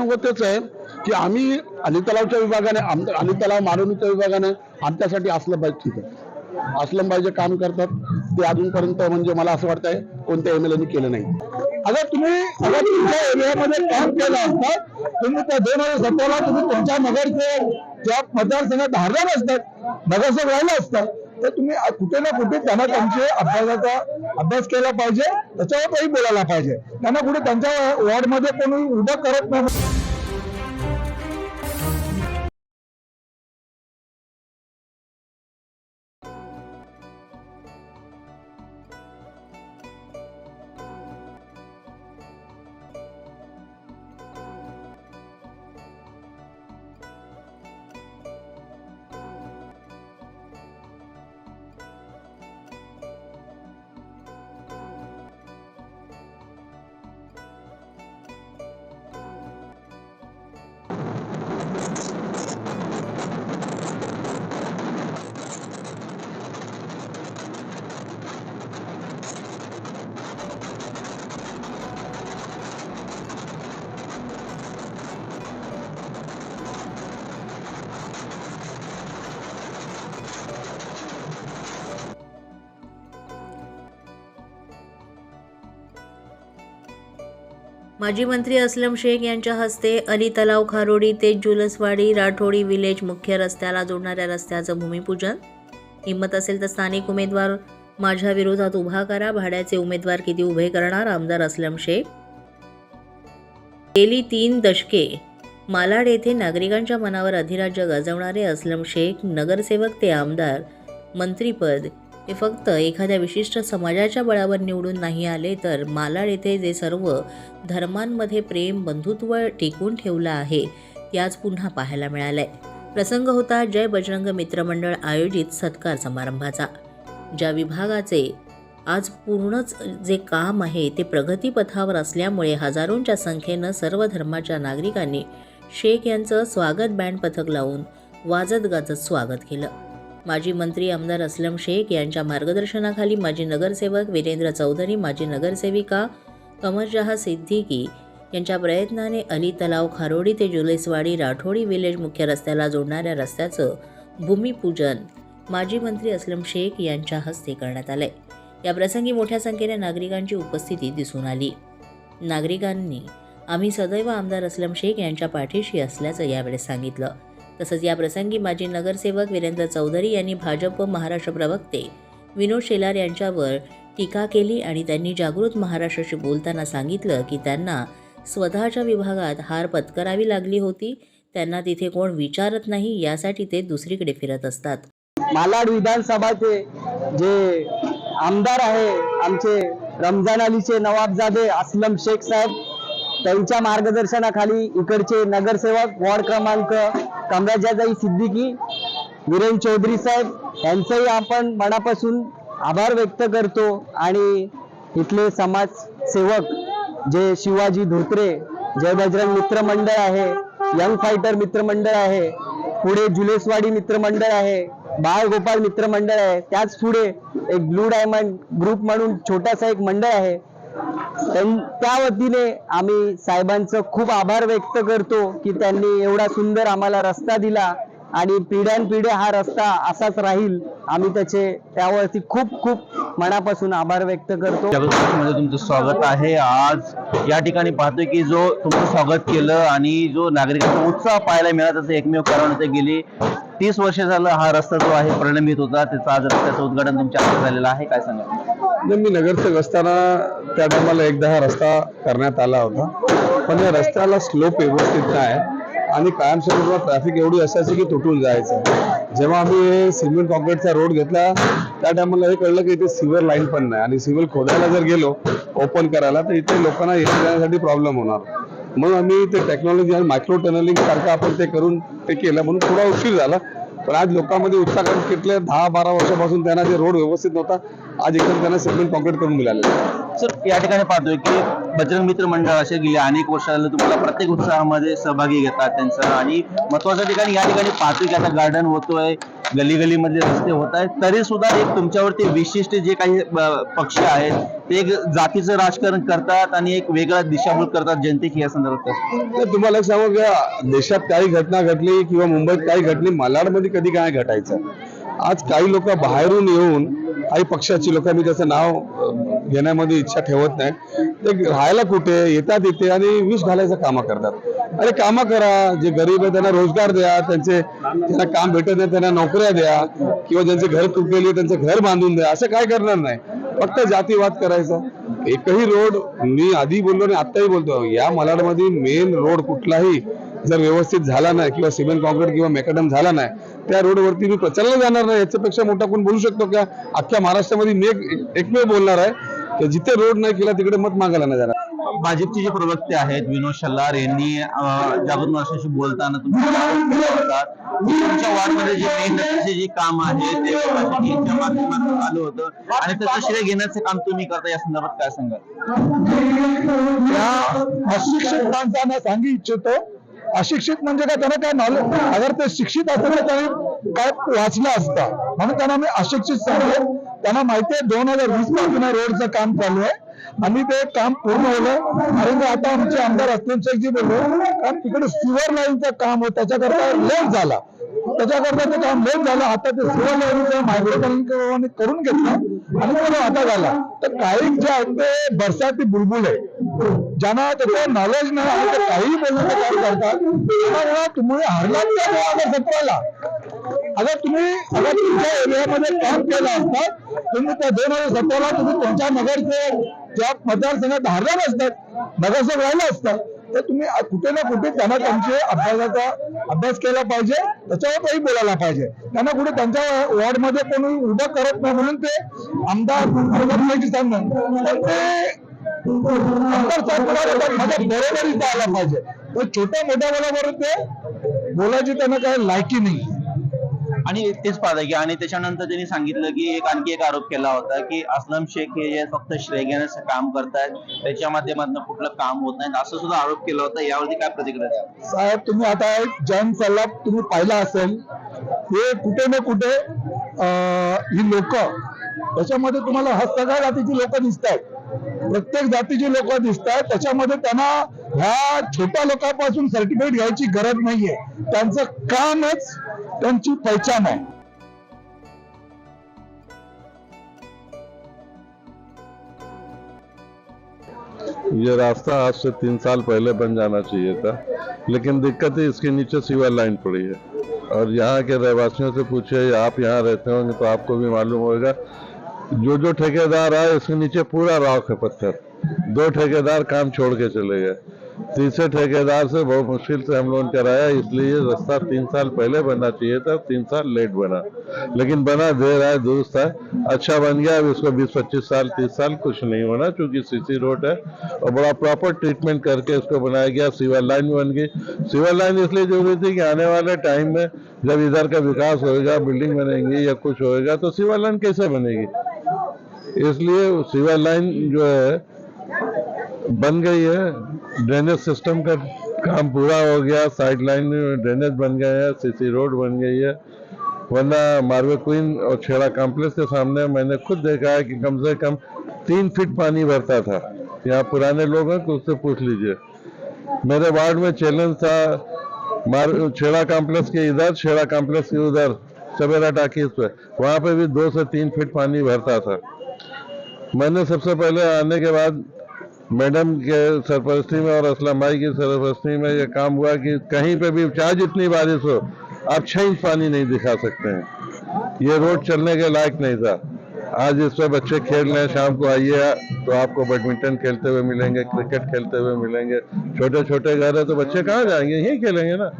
होतच आहे की आम्ही अली तलावच्या विभागाने अली तलाव मालवणीच्या विभागाने आमच्यासाठी असलं पाहिजे तिथं असलं पाहिजे काम करतात ते अजूनपर्यंत म्हणजे मला असं वाटतंय कोणत्या एम एल केलं नाही. अगर तुम्ही अगर तुमच्या एरियामध्ये काम केलं असतं तुम्ही त्या दोन हजार सतराला तुम्ही तुमच्या नगरचे त्या मतदारसंघात धारले असतात नगरसेवक राहिलं असतं तर तुम्ही कुठे ना कुठे त्यांना त्यांचे अभ्यासाचा अभ्यास केला पाहिजे त्याच्यावर काही बोलायला पाहिजे. त्यांना कुठे त्यांच्या वॉर्डमध्ये कोणी उभं करत नाही. माजी मंत्री असलम शेख यांच्या हस्ते अली तलाव खारोडी ते जुलसवाडी राठोडी विलेज मुख्य रस्त्याला जोडणाऱ्या रस्त्याचं भूमिपूजन. हिंमत असेल तर स्थानिक उमेदवार माझ्या विरोधात उभा करा. भाड्याचे उमेदवार किती उभे करणार? आमदार असलम शेख. गेली तीन दशके मालाड येथे नागरिकांच्या मनावर अधिराज्य गाजवणारे असलम शेख नगरसेवक ते आमदार मंत्रीपद हे फक्त एखाद्या विशिष्ट समाजाच्या बळावर निवडून नाही आले तर मालाड येथे जे सर्व धर्मांमध्ये प्रेम बंधुत्व टिकून ठेवलं आहे ते आज पुन्हा पाहायला मिळालंय. प्रसंग होता जय बजरंग मित्रमंडळ आयोजित सत्कार समारंभाचा. ज्या विभागाचे आज पूर्णच जे काम आहे ते प्रगतीपथावर असल्यामुळे हजारोंच्या संख्येनं सर्व धर्माच्या नागरिकांनी शेख यांचं स्वागत बँड पथक लावून वाजत गाजत स्वागत केलं. माजी मंत्री आमदार असलम शेख यांच्या मार्गदर्शनाखाली माजी नगरसेवक वीरेंद्र चौधरी माजी नगरसेविका कमरजहा सिद्दीकी यांच्या प्रयत्नाने अली तलाव खारोडी ते जुलेसवाडी राठोडी विलेज मुख्य रस्त्याला जोडणाऱ्या रस्त्याचं भूमिपूजन माजी मंत्री असलम शेख यांच्या हस्ते करण्यात आलंय. या प्रसंगी मोठ्या संख्येने नागरिकांची उपस्थिती दिसून आली. नागरिकांनी आम्ही सदैव आमदार असलम शेख यांच्या पाठीशी असल्याचं यावेळी सांगितलं. तसंच या प्रसंगी माजी नगरसेवक वीरेंद्र चौधरी यांनी भाजप व महाराष्ट्र प्रवक्ते विनोद शेलार यांच्यावर टीका केली आणि त्यांनी जागृत महाराष्ट्राशी बोलताना सांगितलं की त्यांना स्वतःच्या विभागात हार पत्करावी लागली होती. त्यांना तिथे कोण विचारत नाही यासाठी ते दुसरीकडे फिरत असतात. मालाड विधानसभाचे जे आमदार आहे आमचे रमजान अलीचे नवाबजादे असलम शेख साहेब त्यांच्या मार्गदर्शनाखाली इकडचे नगरसेवक वॉर्ड क्रमांक कमराजाई सिद्दीकी वीरेन चौधरी साहेब यांचंही आपण मनापासून आभार व्यक्त करतो. आणि इथले समाजसेवक जे शिवाजी धोत्रे जय बजरंग मित्रमंडळ आहे यंग फायटर मित्रमंडळ आहे पुढे जुलेसवाडी मित्रमंडळ आहे बाळ गोपाल मित्रमंडळ आहे त्याच पुढे एक ब्लू डायमंड ग्रुप म्हणून छोटासा एक मंडळ आहे. त्या वतीने आम्ही साहेबांचं खूप आभार व्यक्त करतो की त्यांनी एवढा सुंदर आम्हाला रस्ता दिला आणि पिढ्यानपिढ्या हा रस्ता असाच राहील. आम्ही त्याचे त्यावरती खूप खूप मनापासून आभार व्यक्त करतो. मध्ये तुमचं स्वागत आहे. आज या ठिकाणी पाहतोय की जो तुमचं स्वागत केलं आणि जो नागरिकांचा उत्साह पाहायला मिळाला त्याचं एकमेव कारण होतं गेली. तीस वर्ष झालं हा रस्ता जो आहे प्रलंबित होता. त्याचा आज रस्त्याचं उद्घाटन तुमच्या हातात झालेलं आहे. काय सांगा मी नगरसेवक असताना त्या टायमाला एकदा हा रस्ता करण्यात आला होता. पण या रस्त्याला स्लोप व्यवस्थित नाही. आणि कायमस्वरूपात ट्रॅफिक एवढी असायची की तुटून जायचं. जेव्हा आम्ही सिमेंट कॉन्क्रीटचा रोड घेतला त्या टायमाला हे कळलं की इथे सिव्हर लाईन पण नाही. आणि सिव्हर खोदायला जर गेलो ओपन करायला तर इथे लोकांना येण्या जाण्यासाठी प्रॉब्लेम होणार. म्हणून आम्ही ते टेक्नॉलॉजी आणि मायक्रो टनलिंग सारखं आपण ते करून ते केलं. म्हणून थोडा उशीर झाला. पण आज लोकांमध्ये उत्साह कारण दहा बारा वर्षापासून त्यांना जे रोड व्यवस्थित नव्हता आज एकदम त्यांना सिमेंट कॉन्क्रीट करून मिळाले सर या ठिकाणी पाहतोय की बजरंग मित्र मंडळ असे गेले अनेक वर्ष झालं तुम्हाला प्रत्येक उत्साहामध्ये सहभागी घेतात त्यांचा. आणि महत्त्वाच्या ठिकाणी या ठिकाणी पाहतोय की आता गार्डन होतोय गली गली मधले रस्ते होत आहेत तरी सुद्धा एक तुमच्यावरती विशिष्ट जे काही पक्ष आहेत ते एक जातीचं राजकारण करतात आणि एक वेगळा दिशाभूल करतात जनतेची या संदर्भात तर तुम्हाला एक सांगू का देशात काही घटना घडली किंवा मुंबईत काही घडली मालाडमध्ये कधी काय घटायचं? आज काही लोक बाहेरून येऊन काही पक्षाची लोक मी त्याचं नाव घेण्यामध्ये इच्छा ठेवत नाही. ते राहायला कुठे येतात इथे आणि विष घालायचं कामं करतात. अरे कामं करा. जे गरीब आहे त्यांना रोजगार द्या. त्यांचे त्यांना काम भेटत नाही त्यांना नोकऱ्या द्या. किंवा ज्यांचे घर तुटलेली त्यांचं घर बांधून द्या. असं काय करणार नाही. फक्त जातीवाद करायचा. एकही रोड मी आधी बोललो आणि आत्ताही बोलतो. या मलाडमध्ये मेन रोड कुठलाही जर व्यवस्थित झाला नाही किंवा सिमेंट कॉन्क्रीट किंवा मेकॅडम झाला नाही त्या रोडवरती मी प्रचारला जाणार नाही. याच्यापेक्षा मोठा कोण बोलू शकतो का? अख्ख्या महाराष्ट्रामध्ये मी एकमेव बोलणार आहे. की जिथे रोड नाही केला तिकडे मत मागायला नाही जाणार. भाजपचे जे प्रवक्ते आहेत विनोद शल्लार यांनी जागृत महाराष्ट्राशी बोलताना तुमच्या वार्डमध्ये जे मेहनतीचे जे काम आहे ते माध्यमातून आलं होतं. आणि त्याचं श्रेय घेण्याचं काम तुम्ही करता या संदर्भात काय सांगाल? या अशिक्षित सांगू इच्छितो. अशिक्षित म्हणजे काय? त्यांना काय नॉलेज अगर ते शिक्षित असेल तर त्यांनी काय वाचलं असतं. म्हणून त्यांना मी अशिक्षित सांगतो. त्यांना माहिती आहे दोन हजार वीसपासून रोडचं काम चालू आहे. आणि ते काम पूर्ण होलं आणि मग आता आमचे आमदार अस्लम शेखजी बोललो कारण तिकडे सिवर लाईनचं काम होतं त्याच्याकरता लेट झाला. त्याच्याकरता ते काम लेट झालं. आता ते सिव्हर लाईनचं मायक्रोकरंट करून घेतलं आणि तो आता झाला. तर काही जे आहेत ते बरसाती बुलबुल आहे. ज्यांना त्याचं नॉलेज नाही आणि ते काही बोलण्याचं काम करतात त्यामुळे तुम्ही हरलात त्या दोन हजार सतराला अगर तुम्ही अगर तुमच्या एरियामध्ये काम केलं असतात तुम्ही त्या दोन हजार सतराला तुम्ही तुमच्या नगरचे त्या मतदारसंघात हरला नसतात नगरसेवक राहिला असतात तर तुम्ही कुठे ना कुठे त्यांना त्यांचे अभ्यासाचा अभ्यास केला पाहिजे त्याच्यावरही बोलायला पाहिजे. त्यांना कुठे त्यांच्या वॉर्डमध्ये कोणी उभं करत नाही म्हणून ते आमदार नाही सांगणार तर ते आमदार माझ्या बरोबर आला पाहिजे. तर छोट्या मोठ्या बरोबर ते बोलायची त्यांना काही लायकी नाही. आणि तेच पाहता की आणि त्याच्यानंतर त्यांनी सांगितलं की एक आणखी एक आरोप केला होता की असलम शेख हे जे फक्त श्रेय घेण्याचं काम करतायत त्याच्या माध्यमातून कुठलं काम होत नाही. असं सुद्धा आरोप केला होता. यावरती काय प्रतिक्रिया द्या साहेब तुम्ही आता एक जैन तुम्ही पाहिला असेल हे कुठे ना कुठे अं, ही लोक त्याच्यामध्ये तुम्हाला हा सगळ्या जातीची लोक दिसत आहेत प्रत्येक जातीची लोक दिसत आहेत त्याच्यामध्ये त्यांना ह्या छोट्या लोकांपासून सर्टिफिकेट घ्यायची गरज नाहीये. त्यांचं कामच त्यांची पहिचान आहे. ये रास्ता आज से तीन साल पहले बन जाना चाहिए था, लेकिन दिक्कत है, इसके नीचे सीवर लाइन पड़ी है। और यहाँ के रहवासियों से पूछे आप यहाँ रहते होंगे तो आपको भी मालूम होगा जो जो ठेकेदार आए, इसके नीचे पूरा राख है पत्थर। दो ठेकेदार काम छोड़ के चले गए। तीसरे ठेकेदार से बहुत मुश्किल से हम लोगों कराया, इसलिए ये रास्ता तीन साल पहले बनना चाहिए था, तीन साल लेट बना। लेकिन बना देर आए दुरुस्त है। अच्छा बन गया, अब इसको 20-25 साल 30 साल कुछ नहीं होना, क्योंकि सीसी रोड है। और बड़ा प्रॉपर ट्रीटमेंट करके इसको बनाया गया सीवर लाइन बन गई। सीवर लाइन इसलिए ज़रूरी थी कि आने वाले टाइम में जब इधर का विकास होएगा बिल्डिंग बनेंगी या कुछ होएगा तो सीवर लाइन कैसे बनेगी? इसलिए सीवर लाइन जो है, बन गई है। ड्रेनेज सिस्टम का काम पूरा हो गया साइड लाइन ड्रेनेज बन गए हैं सीसी रोड बन गई है। वरना मार्वे क्वीन और छेड़ा कॉम्प्लेक्स के सामने मैंने खुद देखा है कि कम से कम तीन फीट पानी भरता था। यहाँ पुराने लोग हैं तो उससे पूछ लीजिए। मेरे वार्ड में चैलेंज था, मार छेड़ा कॉम्प्लेक्स के इधर, छेड़ा कॉम्प्लेक्स के उधर, सवेरा टाकीज पे। वहाँ पे भी दो से तीन फीट पानी भरता था। मैंने सबसे पहले आने के बाद मैडम के सरपरस्ती में और असलम भाई की सरपरस्ती में ये काम हुआ कि कहीं पे भी चाहे जितनी बारिश हो, आप छह इंच पानी नहीं दिखा सकते हैं। ये रोड चलने के लायक नहीं था। आज इस पर बच्चे खेल रहे हैं, शाम को आइए तो आपको बैडमिंटन खेलते हुए मिलेंगे, क्रिकेट खेलते हुए मिलेंगे। छोटे छोटे घर है तो बच्चे कहाँ जाएँगे? यही खेलेंगे ना।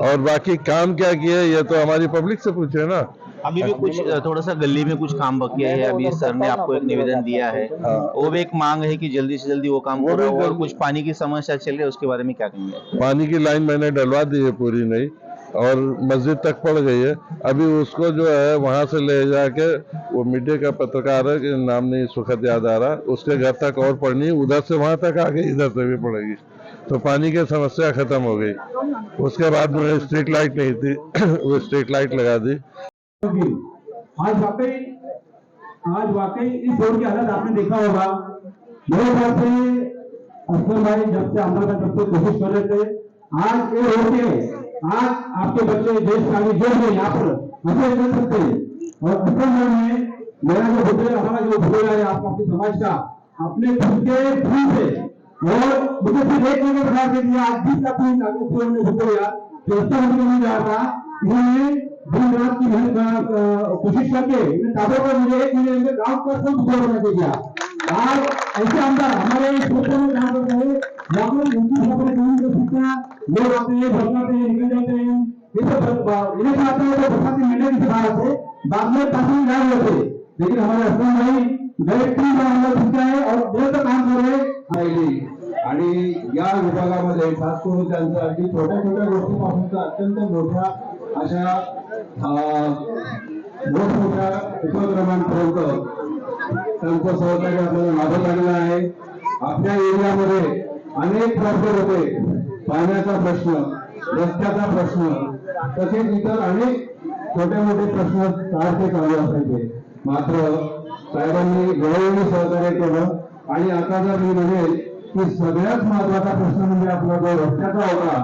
और बाकी काम क्या किए ये तो हमारी पब्लिक से पूछे ना। अभी भी कुछ थोड़ा सा गली में कुछ काम बाकी है अभी सर ने आपको एक निवेदन दिया है। वो भी एक मांग है कि जल्दी से जल्दी वो काम हो और कुछ पानी की समस्या चल रही है उसके बारे में क्या कहेंगे? पानी की लाइन मैंने डलवा दी है पूरी नई और मस्जिद तक पड़ गई है। अभी उसको जो है वहाँ से ले जाके वो मीडिया का पत्रकार है कि नाम नहीं सुखद याद आ रहा उसके घर तक और पड़नी उधर से वहाँ तक आ गई इधर से भी पड़ेगी तो पानी की समस्या खत्म हो गई। उसके बाद में स्ट्रीट लाइट नहीं थी वो स्ट्रीट लाइट लगा दी। होगी। आज वाकई आज वाकई इस रोड की हालत आपने देखा होगा मेरे ख्याल से असलम भाई जब से आंध्र का तब से कोशिश कर रहे थे, आज ये रोड के, आज आपके बच्चे देश का आगे जोड़ गए यहाँ पर ऐसे कर सकते और भाई में मेरा जो भूतरे, हमारा जो भूतरा है आप आपके समाज का, अपने खुद के फूल से, और मुझे सिर्फ़ एक मिनट बता के दिया, आज जिस अपनी ताकत से हमने भूतरा जो हमने नहीं जा रहा इन्होंने दिन की मेहनत अ, कोशिश करके इन्हें ताबड़तोड़ मुझे एक मिले म्हणजे में गांव का सब सुधार बना के दिया और ऐसे अंदर हमारे सोचों में काम करते हैं यहाँ पर उनकी अपने कहीं को सीखना लोग आते हैं भटकाते हैं निकल जाते हैं। ये सब ब- इन्हें चाहते हैं तो बरसाती महीने की बाहर से बाद में पासिंग गायब होते लेकिन हमारे असलम भाई गए तीन बार हमारा सीखा है और देर तक काम कर रहे हैं। आणि या विभागामध्ये खास करून त्यांचं अगदी छोट्या छोट्या गोष्टीपासून अत्यंत मोठ्या अशा मोठमोठ्या उपक्रमांपर्यंत त्यांचं सहकार्य आपल्याला लाभत आलेलं आहे. आपल्या एरियामध्ये अनेक प्रॉब्लेम होते. पाण्याचा प्रश्न रस्त्याचा प्रश्न तसेच इतर अनेक छोटे मोठे प्रश्न सारखे चालू असायचे. मात्र साहेबांनी वेळोवेळी सहकार्य केलं आणि आता जर मी म्हणेल की सगळ्यात महत्त्वाचा प्रश्न म्हणजे आपला जो रस्त्याचा होता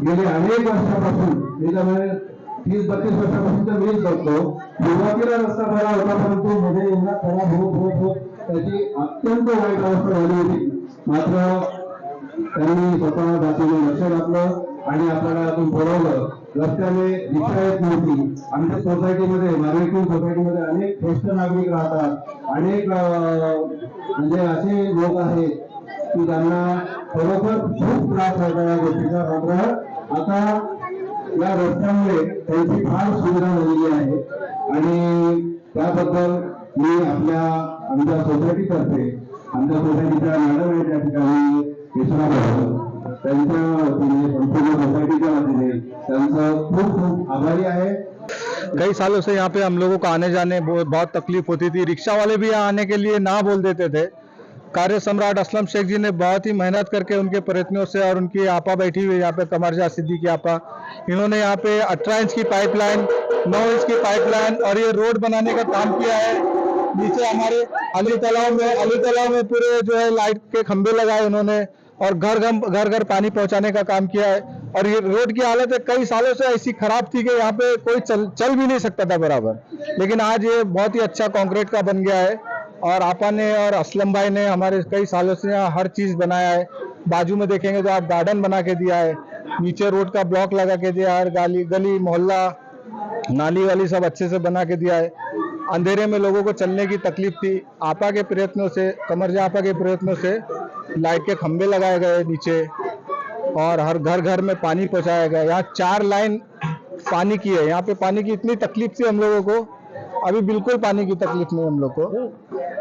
गेले अनेक वर्षापासून मी तर तीस बत्तीस वर्षापासून तर मीच बघतो. सुरुवातीला रस्ता बरा होता परंतु मध्ये एवढा खराब होत होत होत त्याची अत्यंत वाईट अवस्था झाली होती. मात्र त्यांनी स्वतः जातीने लक्ष घातलं आणि आपल्याला अजून बोलवलं. रस्त्याने दिशा येत नव्हती. आमच्या सोसायटीमध्ये नागरिक सोसायटीमध्ये अनेक ज्येष्ठ नागरिक राहतात. अनेक म्हणजे असे लोक आहेत की त्यांना खरोखर खूप त्रास होता या गोष्टीचा. मात्र आता या रस्त्यामुळे त्यांची फार सुविधा झालेली आहे. आणि त्याबद्दल मी आपल्या आमच्या सोसायटीतर्फे आमच्या सोसायटीच्या मॅडम आहे त्या ठिकाणी विश्वनाथ त्यांच्या वतीने संपूर्ण सोसायटीच्या वतीने त्यांचं खूप खूप आभारी आहे. कई सालों से यहाँ पे हम लोगों को आने जाने बहुत बहुत तकलीफ होती थी। रिक्शा वाले भी यहाँ आने के लिए ना बोल देते थे। कार्य सम्राट असलम शेख जी ने बहुत ही मेहनत करके उनके प्रयत्नों से और उनकी आपा बैठी हुई यहाँ पे कमरजा सिद्दीकी आपा। इन्होंने यहाँ पे 18 इंच की पाइपलाइन नौ इंच की पाइपलाइन और ये रोड बनाने का काम किया है। नीचे हमारे अली तालाब में, अली तालाब में पूरे जो है लाइट के खंभे लगाए उन्होंने और घर घर घर घर पानी पहुँचाने का काम किया है। और ये रोड की हालत है, कई सालों से ऐसी खराब थी कि यहाँ पे कोई चल चल भी नहीं सकता था बराबर। लेकिन आज ये बहुत ही अच्छा कंक्रीट का बन गया है। और आपा ने और असलम भाई ने हमारे कई सालों से यहाँ हर चीज़ बनाया है। बाजू में देखेंगे तो आप गार्डन बना के दिया है। नीचे रोड का ब्लॉक लगा के दिया है गली गली, मोहल्ला, नाली वाली सब अच्छे से बना के दिया है। अंधेरे में लोगों को चलने की तकलीफ़ थी। आपा के प्रयत्नों से, कमरजा आपा के प्रयत्नों से लाइट के खंभे लगाए गए नीचे और हर घर घर में पानी पहुँचाया गया। यहाँ चार लाइन पानी की है। यहाँ पे पानी की इतनी तकलीफ़ थी हम लोगों को। अभी बिल्कुल पानी की तकलीफ़ नहीं हम लोग को।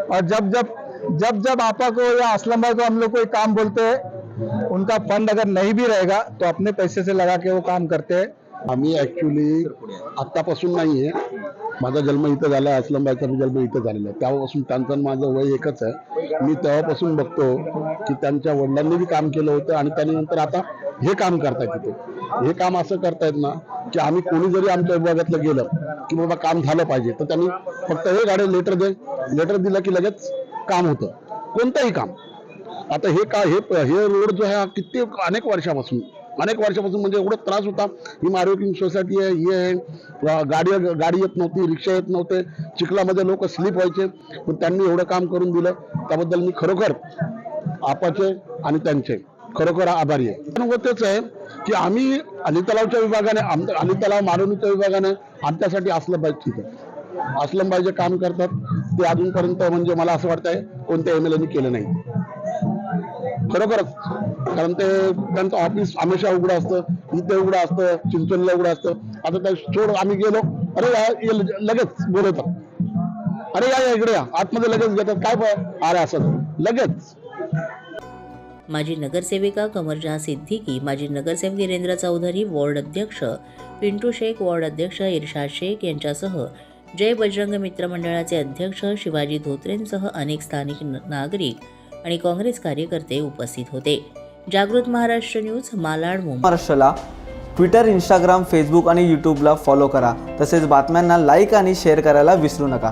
और जब जब जब जब आपा को या असलम भाई को हम लोग कोई काम बोलते हैं उनका फंड अगर नहीं भी रहेगा तो अपने पैसे से लगा के वो काम करते हैं। आम्ही ॲक्च्युली आत्तापासून नाही आहे. माझा जन्म इथं झाला आहे असलमबाईचा जन्म इथं झालेला आहे. तेव्हापासून त्यांचं माझं वय एकच आहे. मी तेव्हापासून बघतो की त्यांच्या वडिलांनी बी काम केलं होतं आणि त्यानंतर नंतर आता हे काम करतायत तिथे हे काम असं करतायत ना की आम्ही कोणी जरी आमच्या विभागातलं गेलं की बाबा काम झालं पाहिजे तर त्यांनी फक्त हे गाडी लेटर दे लेटर दिलं की लगेच काम होतं. कोणतंही काम. आता हे का हे हे रोड जो आहे हा किती अनेक वर्षापासून अनेक वर्षापासून म्हणजे एवढा त्रास होता. ही मार्केटिंग सोसायटी आहे हे आहे. गाडी गाडी येत नव्हती रिक्षा येत नव्हते. चिखलामध्ये लोक स्लिप व्हायचे. पण त्यांनी एवढं काम करून दिलं. त्याबद्दल मी खरोखर आपाचे आणि त्यांचे खरोखर आभारी आहे. पण आहे की आम्ही अली तलावच्या विभागाने अली तलाव मारुनीच्या विभागाने आमच्यासाठी असलं पाहिजे ठीक आहे. असलं पाहिजे काम करतात ते अजूनपर्यंत म्हणजे मला असं वाटतंय कोणत्या एम एल एनी केलं नाही. खरोखरच. कारण ते त्यांचं ऑफिस हमेशा उघडं असतं इथे उघडं असतं चिंचोलीला उघडं असतं. आता त्या सोड आम्ही गेलो अरे या लगेच बोलवतात. अरे या इकडे या. आतमध्ये लगेच घेतात. काय अरे असं लगेच. माजी नगरसेविका कमरजहा सिद्दीकी माजी नगरसेवक वीरेंद्र चौधरी वॉर्ड अध्यक्ष पिंटू शेख वॉर्ड अध्यक्ष इर्शाद शेख यांच्यासह जय बजरंग मित्र मंडळाचे अध्यक्ष शिवाजी धोत्रेंसह अनेक स्थानिक न- नागरिक आणि काँग्रेस कार्यकर्ते उपस्थित होते. जागृत महाराष्ट्र न्यूज मालाड मुंबई. महाराष्ट्राला ट्विटर इंस्टाग्राम फेसबुक आणि यूट्यूबला फॉलो करा. तसेच बातम्यांना लाईक आणि शेअर करायला विसरू नका.